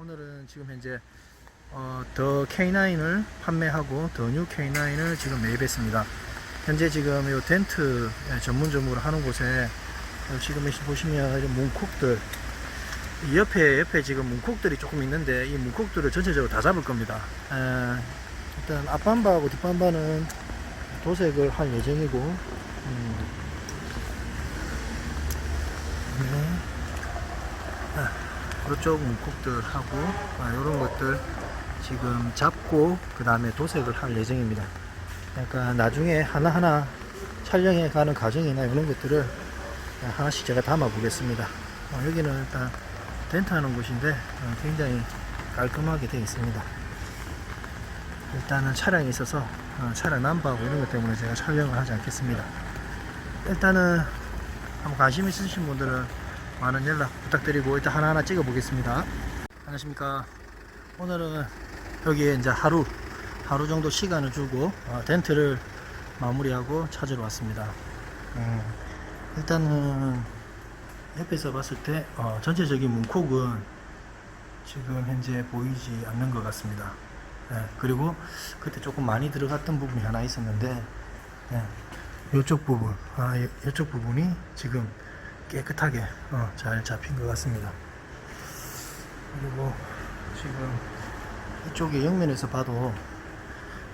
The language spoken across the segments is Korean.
오늘은 지금 현재 어, 더 K9을 판매하고 더 뉴 K9을 지금 매입했습니다. 현재 지금 이 텐트 예, 전문점으로 하는 곳에 어, 지금 보시면 이런 문콕들 이 옆에 옆에 지금 문콕들이 조금 있는데 이 문콕들을 전체적으로 다 잡을 겁니다. 에, 일단 앞반바하고 뒷반바는 도색을 할 예정이고 음, 네. 아, 그쪽 문콕들하고 아, 이런 것들 지금 잡고 그 다음에 도색을 할 예정입니다. 그러니까 나중에 하나하나 촬영해 가는 과정이나 이런 것들을 하나씩 제가 담아 보겠습니다. 어, 여기는 일단 텐트 하는 곳인데 어, 굉장히 깔끔하게 되어 있습니다. 일단은 차량이 있어서 어, 차량 남바하고 이런 것 때문에 제가 촬영을 하지 않겠습니다. 일단은 한번 관심 있으신 분들은 많은 연락 부탁드리고 일단 하나하나 찍어 보겠습니다. 안녕하십니까. 오늘은 여기에 이제 하루 하루 정도 시간을 주고 어, 텐트를 마무리하고 찾으러 왔습니다. 음, 일단은 옆에서 봤을 때 어, 전체적인 문콕은 지금 현재 보이지 않는 것 같습니다. 예, 그리고 그때 조금 많이 들어갔던 부분이 하나 있었는데 예, 이쪽 부분, 아, 이- 이쪽 부분이 지금 깨끗하게 어, 잘 잡힌 것 같습니다. 그리고 지금 이쪽에 옆면에서 봐도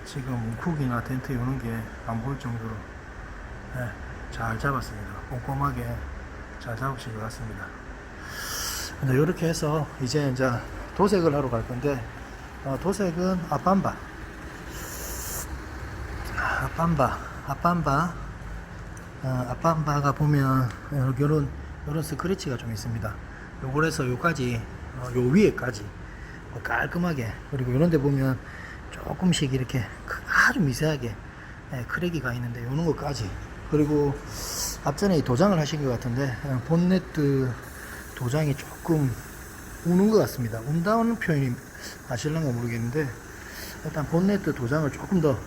지금 문콕이나 텐트 이런 게안 보일 정도로 예, 잘 잡았습니다. 꼼꼼하게 잘 잡으신 것 같습니다. 근데 이렇게 해서 이제 이제 도색을 하러 갈 건데 어, 도색은 앞반바 앞반바 앞반바 어, 앞반바가 보면 요런 요런 스크래치가 좀 있습니다. 요걸해서 요까지 어, 요 위에까지 어, 깔끔하게 그리고 요런 데 보면 조금씩 이렇게 크- 아주 미세하게 예, 크랙이가 있는데 요런 것까지 그리고 앞전에 이 도장을 하신 것 같은데 어, 본네트 도장이 조금 우는 것 같습니다. 운다는 표현이 아실랑가 모르겠는데 일단 본네트 도장을 조금 더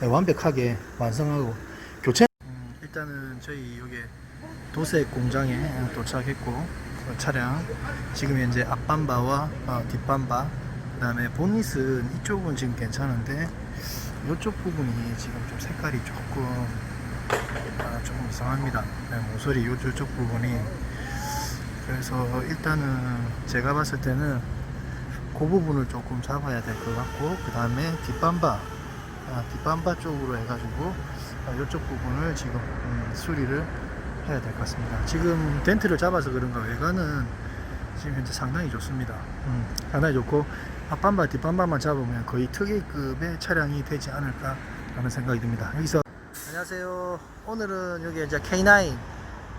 네, 완벽하게 완성하고 일단은 저희 여기 도색 공장에 도착했고 어, 차량 지금 현재 앞반바와 어, 뒷반바 그다음에 본닛은 이쪽은 지금 괜찮은데 이쪽 부분이 지금 좀 색깔이 조금 아, 조금 이상합니다. 네, 모서리 요, 쪽 부분이 그래서 일단은 제가 봤을 때는 그 부분을 조금 잡아야 될 것 같고 그 다음에 뒷반바 아, 뒷반바 쪽으로 해가지고 아, 이쪽 부분을 지금 음, 수리를 해야 될 것 같습니다. 지금 덴트를 잡아서 그런가 외관은 지금 현재 상당히 좋습니다. 음, 상당히 좋고 앞반바 뒷반바만 잡으면 거의 특이급의 차량이 되지 않을까 하는 생각이 듭니다. 여기서 안녕하세요. 오늘은 여기 이제 K9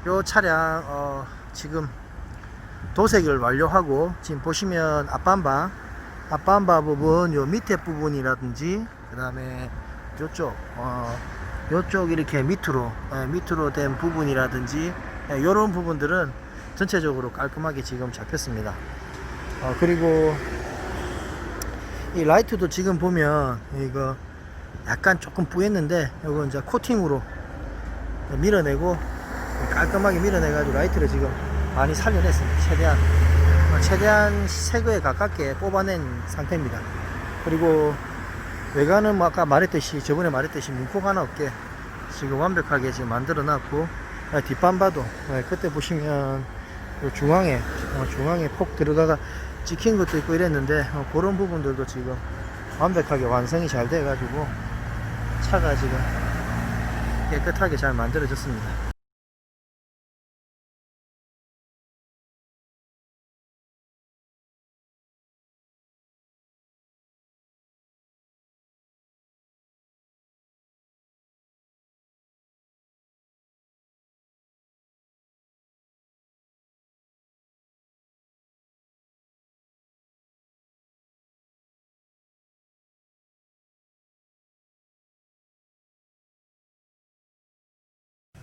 요 차량 어, 지금 도색을 완료하고 지금 보시면 앞반바 앞반바 부분 요 밑에 부분이라든지 그 다음에 요쪽 어 요쪽 이렇게 밑으로 예, 밑으로 된 부분이라든지 예, 요런 부분들은 전체적으로 깔끔하게 지금 잡혔습니다 어 그리고 이 라이트도 지금 보면 이거 약간 조금 뿌였는데 이거 이제 코팅으로 밀어내고 깔끔하게 밀어내 가지고 라이트를 지금 많이 살려냈습니다. 최대한 어, 최대한 새 거에 가깝게 뽑아낸 상태입니다. 그리고 외관은 뭐 아까 말했듯이 저번에 말했듯이 문콕 하나 없게 지금 완벽하게 지금 만들어 놨고 아, 뒷반바도 네, 그때 보시면 요 중앙에 어, 중앙에 폭 들어가가 찍힌 것도 있고 이랬는데 어, 그런 부분들도 지금 완벽하게 완성이 잘 돼 가지고 차가 지금 깨끗하게 잘 만들어졌습니다.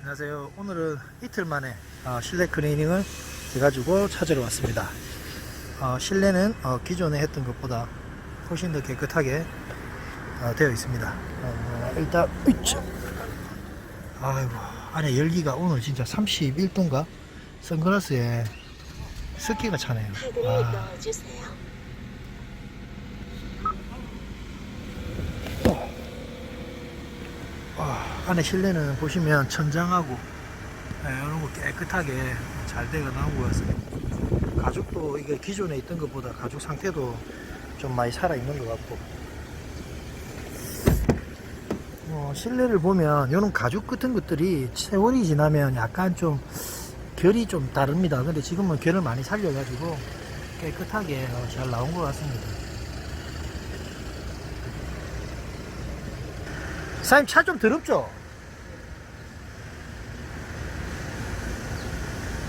안녕하세요. 오늘은 이틀 만에 어, 실내 클리닝을 해가지고 찾으러 왔습니다. 어, 실내는 어, 기존에 했던 것보다 훨씬 더 깨끗하게 되어 있습니다. 일단 아이고 안에 열기가 오늘 진짜 31도인가? 선글라스에 습기가 차네요. 아. 와. 안에 실내는 보시면 천장하고 예, 이런 거 깨끗하게 잘 되어 나온 것 같습니다. 가죽도 이게 기존에 있던 것보다 가죽 상태도 좀 많이 살아 있는 것 같고 어, 실내를 보면 이런 가죽 같은 것들이 세월이 지나면 약간 좀 결이 좀 다릅니다. 근데 지금은 결을 많이 살려가지고 깨끗하게 어, 잘 나온 것 같습니다. 사장님 차 좀 더럽죠?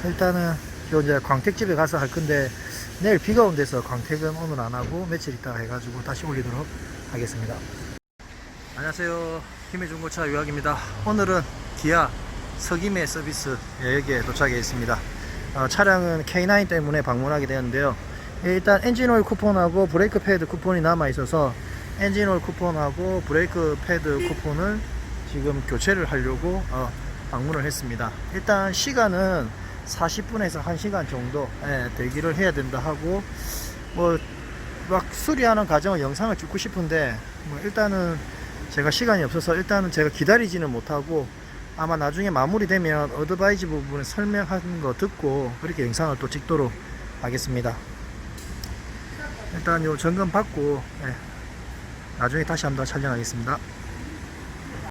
일단은 요 이제 광택집에 가서 할 건데 내일 비가 온대서 광택은 오늘 안 하고 며칠 있다가 해가지고 다시 올리도록 하겠습니다. 안녕하세요. 김해 중고차 유학입니다. 오늘은 기아 서김해 서비스 여기에 도착해 있습니다. 어, 차량은 K9 때문에 방문하게 되었는데요. 일단 엔진오일 쿠폰하고 브레이크 패드 쿠폰이 남아 있어서 엔진오일 쿠폰하고 브레이크 패드 쿠폰을 지금 교체를 하려고 어, 방문을 했습니다. 일단 시간은 40분에서 1시간 정도 예, 대기를 해야 된다 하고 뭐 막 수리하는 과정을 영상을 찍고 싶은데 뭐 일단은 제가 시간이 없어서 일단은 제가 기다리지는 못하고 아마 나중에 마무리되면 어드바이즈 부분을 설명하는 거 듣고 그렇게 영상을 또 찍도록 하겠습니다. 일단 요 점검 받고 예, 나중에 다시 한번 더 촬영하겠습니다.